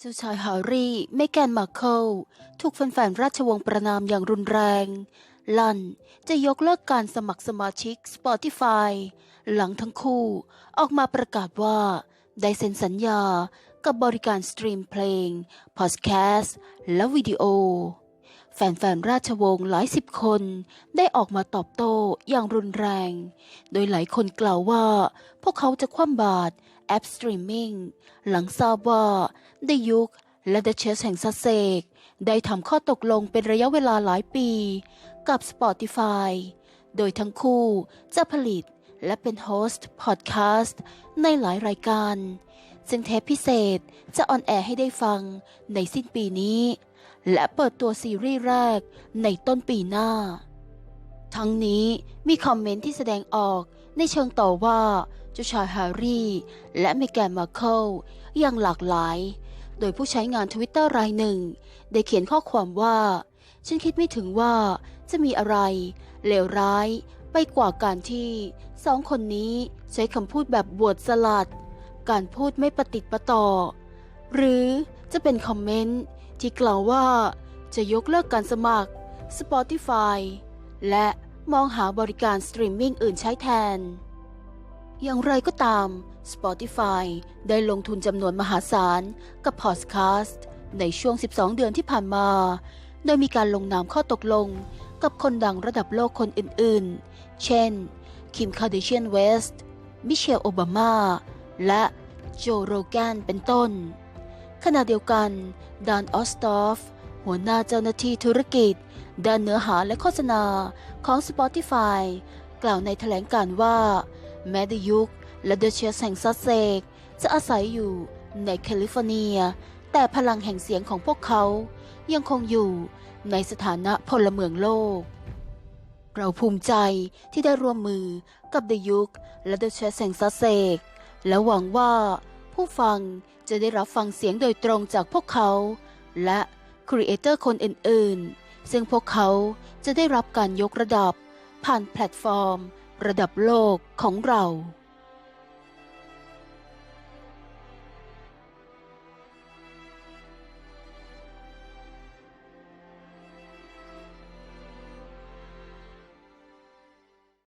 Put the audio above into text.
เจ้าชายฮาร์รี่เมแกนมาร์เคิลถูกแฟนๆราชวงศ์ประนามอย่างรุนแรง ลันจะยกเลิกการสมัครสมาชิก Spotify หลังทั้งคู่ออกมาประกาศว่า ได้เซ็นสัญญากับบริการสตรีมเพลง พอดแคสต์ และวิดีโอ แฟนๆ ราชวงศ์หลายสิบคนได้ออกมาตอบโต้อย่างรุนแรง โดยหลายคนกล่าวว่า พวกเขาจะคว่ำบาตรแอปสตรีมมิ่งหลังทราบว่าได้ยุคและเดเชสแห่งซัสเซกได้ทำข้อตกลงเป็นระยะเวลาหลายปี กับ Spotify โดยทั้งคู่จะผลิตและเป็นโฮสต์พอดแคสต์ในหลายรายการ ซึ่งเทปพิเศษจะออนแอร์ให้ได้ฟังในสิ้นปีนี้ และเปิดตัวซีรีส์แรกในต้นปีหน้า ทั้งนี้มีคอมเมนต์ที่แสดงออกในเชิงต่อว่าเจ้าชายแฮร์รี่ และเมแกนมาเคิลอย่างหลากหลาย โดยผู้ใช้งานทวิตเตอร์รายหนึ่ง ได้เขียนข้อความว่า ฉันคิดไม่ถึงว่าจะมีอะไร เลวร้ายไปกว่าการที่สองคนนี้ใช้คำพูดแบบบวชสลัด การพูดไม่ประติดประต่อ หรือจะเป็นคอมเมนต์ ที่กล่าวว่าจะยกเลิกการสมัคร Spotify และมองหาบริการสตรีมมิ่งอื่นใช้แทน อย่างไรก็ตาม Spotify ได้ลงทุนจำนวนมหาศาลกับพอดแคสต์ในช่วง 12 เดือนที่ผ่านมา โดยมีการลงนามข้อตกลงกับคนดังระดับโลกคนอื่นๆ เช่น คิมคาร์ดิเชียนเวสต์ มิเชลโอบามา และโจโรแกนเป็นต้น ขณะเดียวกัน ดานออสตอฟ หัวหน้าเจ้าหน้าที่ธุรกิจ ด้านเนื้อหาและโฆษณาของ Spotify กล่าวในแถลงการว่า แม้ดยุคและเดอเชสแห่งซัสเซกจะอาศัยอยู่ในแคลิฟอร์เนีย แต่พลังแห่งเสียงของพวกเขา ยังคงอยู่ในสถานะพลเมืองโลก เราภูมิใจที่ได้ร่วมมือกับเดยุคและเดอเชสแห่งซัสเซกและหวังว่าผู้ฟัง จะได้รับฟังเสียงโดยตรงจากพวกเขา และครีเอเตอร์คนอื่นๆ ซึ่งพวกเขาจะได้รับการยกระดับ ผ่านแพลตฟอร์ม ระดับโลกของเรา